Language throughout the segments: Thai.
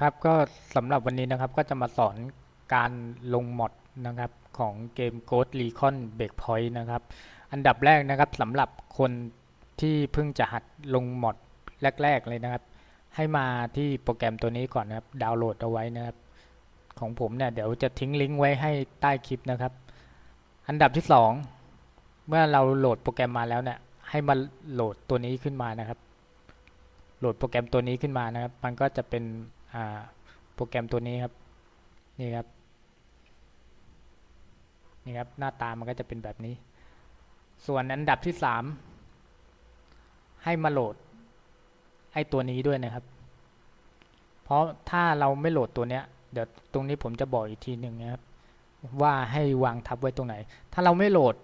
ครับก็สำหรับวันนี้นะครับก็จะมาสอนการลงมอดนะครับของเกม Ghost Recon Breakpoint นะครับ อันดับแรกนะครับสำหรับคนที่เพิ่งจะหัดลงมอดแรก ๆ เลยนะครับ ให้มาที่โปรแกรมตัวนี้ก่อนนะครับ ดาวน์โหลดเอาไว้นะครับ ของผมเนี่ยเดี๋ยวจะทิ้งลิงก์ไว้ให้ใต้คลิปนะครับ อันดับที่สองเมื่อเราโหลดโปรแกรมมาแล้วเนี่ยให้มาโหลดตัวนี้ขึ้นมานะครับ โหลดโปรแกรมตัวนี้ขึ้นมานะครับ มันก็จะเป็น โปรแกรมตัวนี้ครับ นี่ครับ นี่ครับ หน้าตามันก็จะเป็นแบบนี้ ส่วนอันดับที่สามให้มาโหลดไอ้ตัวนี้ด้วยนะครับ เพราะถ้าเราไม่โหลดตัวเนี้ย เดี๋ยวตรงนี้ผมจะบอกอีกทีหนึ่งนะครับ ว่าให้วางทับไว้ตรงไหน ถ้าเราไม่โหลด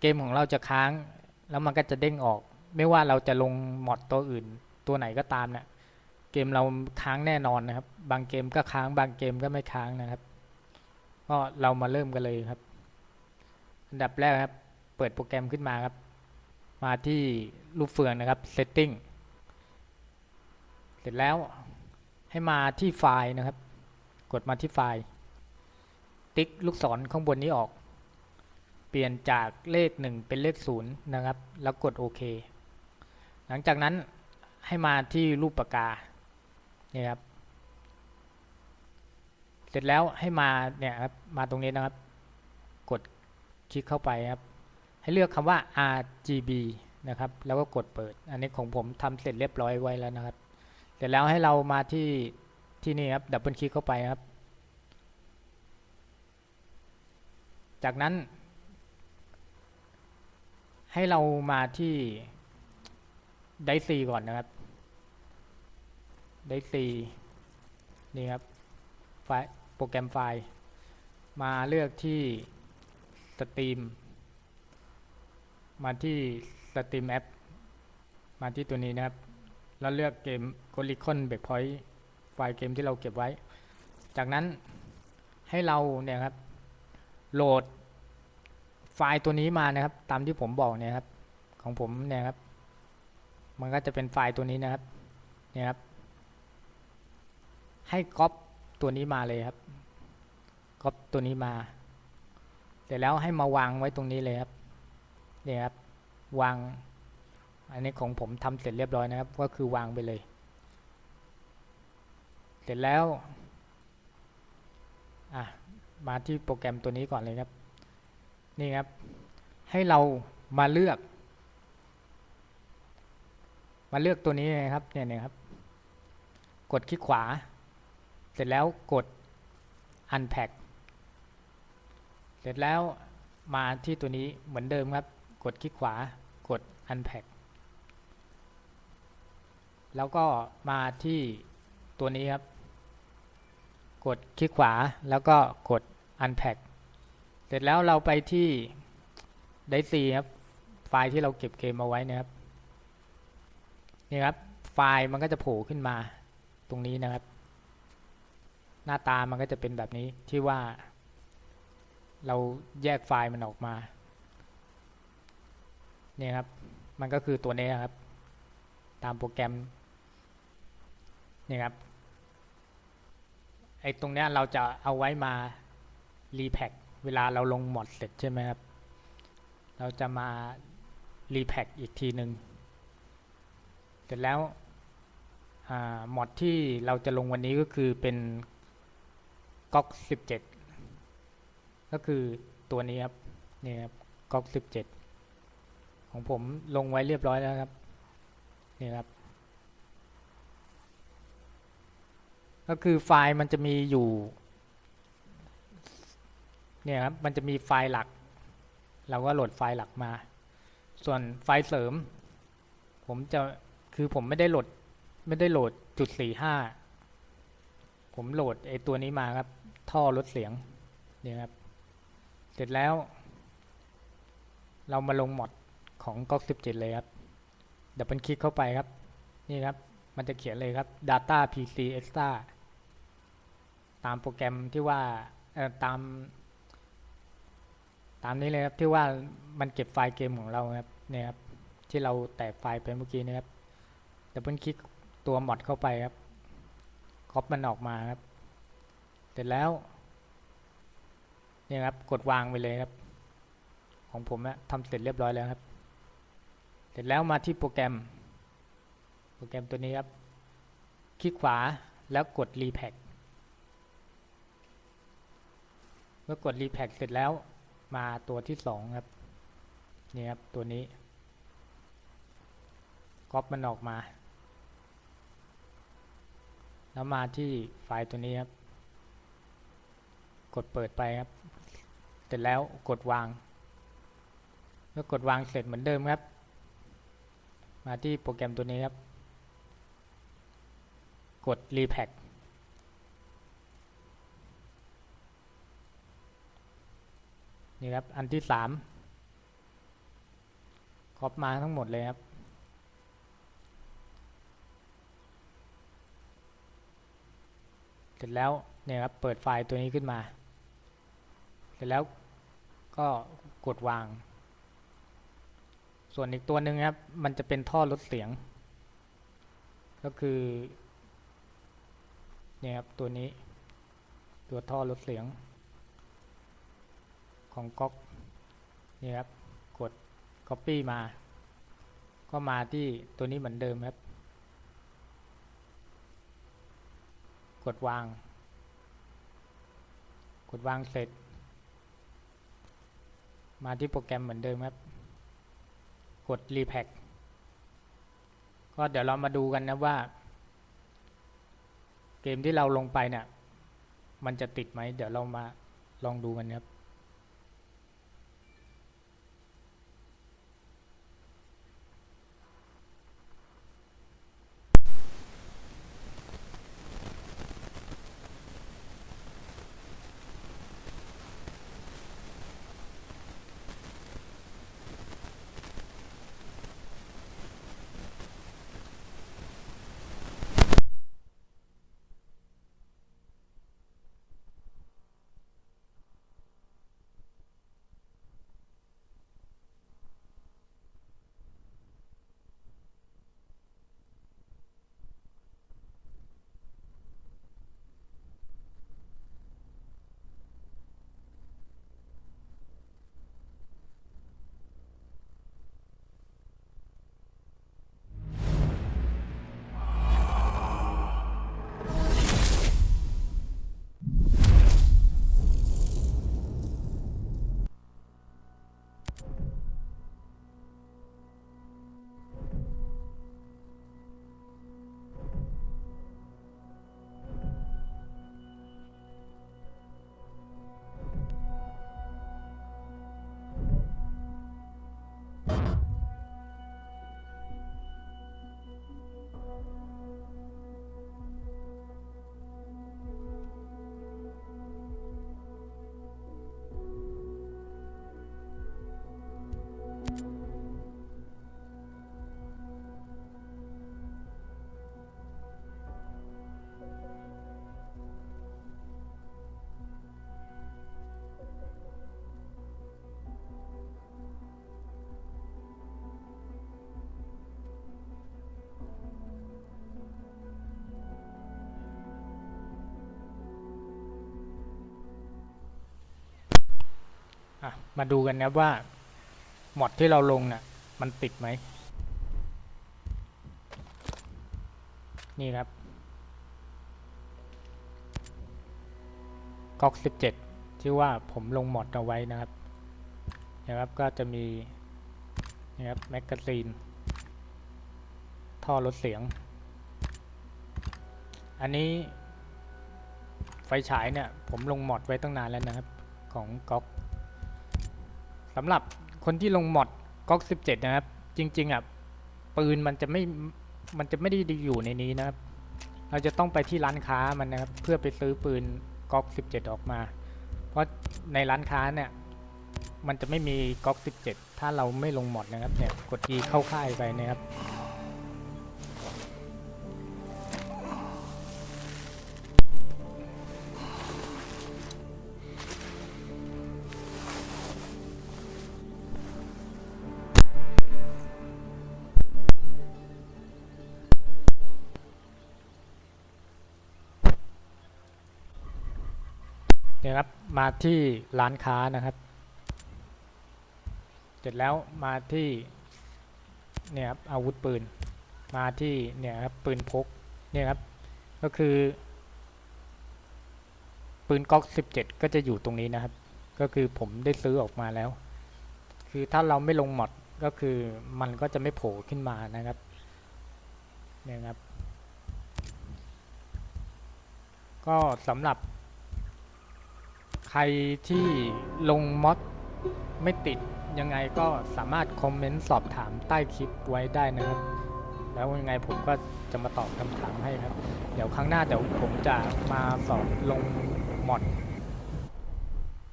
เกมของเราจะค้าง แล้วมันก็จะเด้งออก ไม่ว่าเราจะลงมอดตัวอื่น ตัวไหนก็ตามเนี่ย เกมเราค้างแน่นอนนะครับ บางเกมก็ค้างบางเกมก็ไม่ค้างนะครับ ก็เรามาเริ่มกันเลยครับ อันดับแรกครับ เปิดโปรแกรมขึ้นมาครับ มาที่รูปเฟืองนะครับ setting เสร็จแล้วให้มาที่ไฟล์นะครับ กดมาที่ไฟล์ ติ๊กลูกศรข้างบนนี้ออก เปลี่ยนจากเลข 1 เป็นเลข 0 นะครับ แล้วกดโอเค หลังจากนั้นให้มาที่รูปปากกา นี่ครับ เสร็จแล้วให้มาเนี่ยครับมาตรงนี้นะครับ กดคลิกเข้าไปครับ ให้เลือกคำว่า RGB นะครับ แล้วก็กดเปิด อันนี้ของผมทำเสร็จเรียบร้อยไว้แล้วนะครับ เสร็จแล้วให้เรามาที่ที่นี่ครับดับเบิลคลิกเข้าไปครับ จากนั้น ให้เรามาที่ไดซีก่อนนะครับ ไดซีนี่ครับไฟล์โปรแกรมไฟล์ มาเลือกที่สตรีมมาที่สตรีมแอปมาที่ตัวนี้นะครับ แล้วเลือกเกม g o l i c o n Breakpoint ไฟล์เกมที่เราเก็บไว้ จากนั้นให้เราเนี่ยครับโหลดไฟล์ตัวนี้มานะครับ ตามที่ผมบอกเนี่ยครับ ของผมเนี่ยครับ มันก็จะเป็นไฟล์ตัวนี้นะครับ เนี่ยครับ ให้ก๊อปตัวนี้มาเลยครับก๊อปตัวนี้มาเสร็จแล้วให้มาวางไว้ตรงนี้เลยครับเนี่ยครับวาง อันนี้ของผมทำเสร็จเรียบร้อยนะครับ ก็คือวางไปเลย เสร็จแล้วอะมาที่โปรแกรมตัวนี้ก่อนเลยครับ นี่ครับ ให้เรามาเลือก มาเลือกตัวนี้นะครับเนี่ยนี่ยครับ กดคลิกขวา สร็จแล้วกด unpack เสร็จแล้วมาที่ตัวนี้เหมือนเดิมครับ กดคลิกขวากด unpack แล้วก็มาที่ตัวนี้ครับ กดคลิกขวาแล้วก็กด unpack เสร็จแล้วเราไปที่ไดซีครับ ไฟล์ที่เราเก็บเกมเอาไว้นะครับ นี่ครับ ไฟล์มันก็จะโผล่ขึ้นมาตรงนี้นะครับ หน้าตามันก็จะเป็นแบบนี้ที่ว่า เราแยกไฟล์มันออกมาเนี่ยครับ มันก็คือตัวนี้ครับ ตามโปรแกรมเนี่ยครับไอ้ตรงเนี้ยเราจะเอาไว้มารีแพคเวลาเราลงมอดเสร็จใช่ไหมครับ เราจะมารีแพคอีกทีหนึ่งเสร็จแล้วมอดที่เราจะลงวันนี้ก็คือเป็น ก๊อก17ก็คือตัวนี้ครับนี่ครับก๊อก17ของผมลงไว้เรียบร้อยแล้วครับนี่ครับ ก็คือไฟล์มันจะมีอยู่เนี่ยครับมันจะมีไฟล์หลัก เราก็โหลดไฟล์หลักมา ส่วนไฟล์เสริม ผมจะคือผมไม่ได้โหลดไม่ได้โหลดจุดสี่ห้าผมโหลดไอตัวนี้มาครับ ท่อลดเสียงนี่ครับ เสร็จแล้ว เรามาลงมอดของก๊อก17 เลยครับดับเบิลคลิกเข้าไปครับ นี่ครับ มันจะเขียนเลยครับ data pc extra ตามโปรแกรมที่ว่าตาม ตามนี้เลยครับที่ว่ามันเก็บไฟล์เกมของเราครับเนี่ยครับที่เราแตกไฟล์ไปเมื่อกี้นะครับดับเบิลคลิกตัวมอดเข้าไปครับก๊อปมันออกมาครับ ร็จแล้วเนี่ยครับกดวางไปเลยครับ ของผมอะทำเสร็จเรียบร้อยแล้วครับ เสร็จแล้วมาที่โปรแกรม โปรแกรมตัวนี้ครับ คลิกขวาแล้วกด Repack เมื่อกด Repack เสร็จแล้วมาตัวที่สองครับนี่ครับตัวนี้ก๊อปมันออกมา แล้วมาที่ไฟล์ตัวนี้ครับ กดเปิดไปครับ เสร็จแล้วกดวาง เมื่อกดวางเสร็จเหมือนเดิมครับ มาที่โปรแกรมตัวนี้ครับ กด Repack นี่ครับ อันที่สามครอบมาทั้งหมดเลยครับ เสร็จแล้วเนี่ยครับ เปิดไฟล์ตัวนี้ขึ้นมา เสร็จแล้วก็กดวาง ส่วนอีกตัวหนึ่งครับ มันจะเป็นท่อลดเสียง ก็คือเนี่ยครับตัวนี้ ตัวท่อลดเสียง ของก๊อกนี่ครับกด Copy มา ก็มาที่ตัวนี้เหมือนเดิมครับ กดวาง กดวางเสร็จ มาที่โปรแกรมเหมือนเดิมครับ กด Repack ก็เดี๋ยวเรามาดูกันนะว่า เกมที่เราลงไปเนี่ยมันจะติดไหม เดี๋ยวเรามาลองดูกันครับ อะมาดูกันนะว่าหมอดที่เราลงน่ะมันติดไหม นี่ครับก๊อกสิเจ็ดที่ว่าผมลงหมอดเอาไว้นะครับนะครับก็จะมีนะครับแมกกาซีน ท่อลดเสียง อันนี้ไฟฉายเนี่ย ผมลงหมอดไว้ตั้งนานแล้วนะครับ ของก๊อก สำหรับคนที่ลงมอดก๊อก 17 นะครับ จริงๆอะปืนมันจะไม่มันจะไม่ได้อยู่ในนี้นะครับ เราจะต้องไปที่ร้านค้ามันนะครับ เพื่อไปซื้อปืนก๊อก 17 ออกมา เพราะในร้านค้าเนี่ยมันจะไม่มีก๊อก 17 ถ้าเราไม่ลงมอดนะครับเนี่ยกด E เข้าค่ายไปนะครับี่ยครับ มาที่ร้านค้านะครับ เสร็จแล้วมาที่เนี่ยครับอาวุธปืน มาที่เนี่ยครับปืนพกเนี่ยครับก็คือ ปืนก๊อก 17 ก็จะอยู่ตรงนี้นะครับ ก็คือผมได้ซื้อออกมาแล้ว คือถ้าเราไม่ลงหมดก็คือมันก็จะไม่โผล่ขึ้นมานะครับเนี่ยครับ ก็สำหรับ ใครที่ลงมอดไม่ติดยังไงก็สามารถคอมเมนต์สอบถามใต้คลิปไว้ได้นะครับ แล้วยังไงผมก็จะมาตอบคำถามให้ครับ เดี๋ยวครั้งหน้าเดี๋ยวผมจะมาสอบลงมอด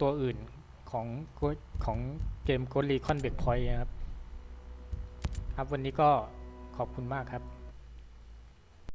ตัวอื่นของของเกมโกลีคอนเบกพอยต์ครับ ครับวันนี้ก็ขอบคุณมากครับ